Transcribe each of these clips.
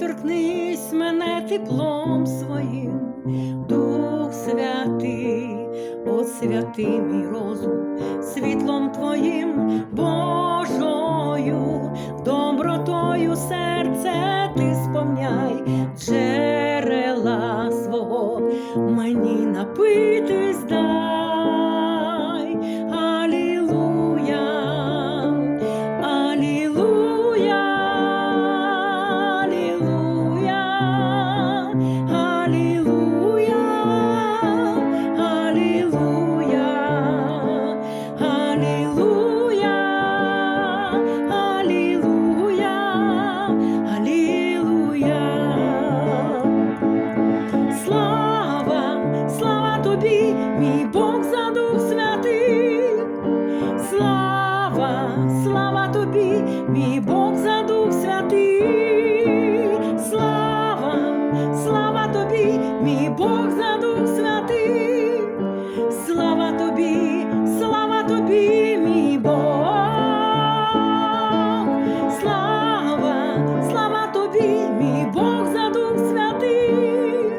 торкнись мене теплом своїм, Дух Святий, освяти мій розум світлом Твоїм, Божою, добротою серце ти сповняй, джерела свого мені напитись дай. Мій Бог за Дух Святий. Слава тобі, слава тобі, мій Бог. Слава, слава тобі, мій Бог за Дух Святий.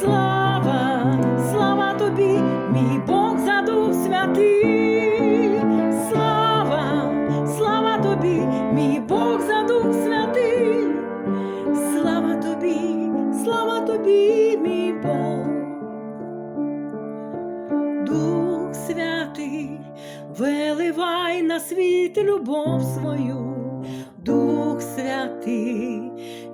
Слава, слава тобі, мій Бог за Дух Святий. Слава, слава тобі, мій Бог за Дух Святий. Слава тобі, слава тобі, на світ любов свою, Дух Святий,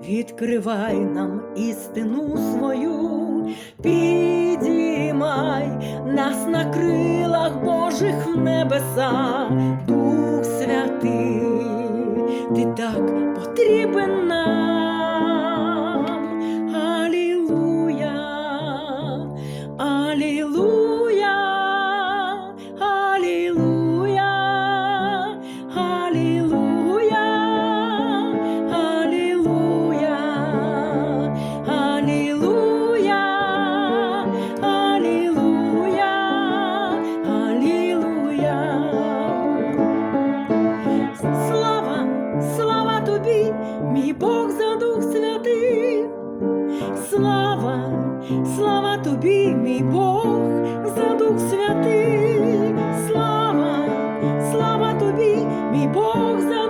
відкривай нам істину свою, підіймай нас на крилах Божих в небеса, Дух Святий, ти так потрібен нам. Слава, тобі, мій Бог, за Дух Святий. Слава, слава тобі, мій Бог, за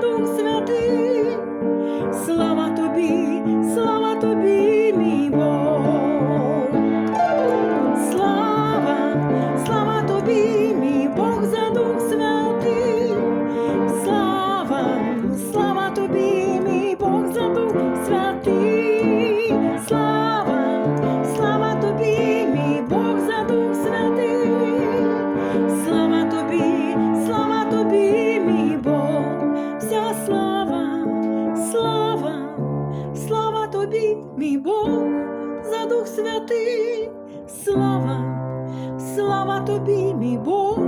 тобі, мій Бог, за Дух Святий. Слава, слава тобі, мій Бог,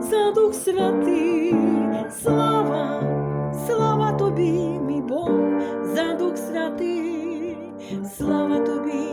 за Дух Святий. Слава, слава тобі, мій Бог, за Дух Святий. Слава тобі,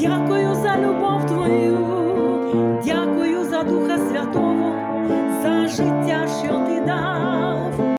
дякую за любов Твою, дякую за Духа Святого, за життя, що ти дав.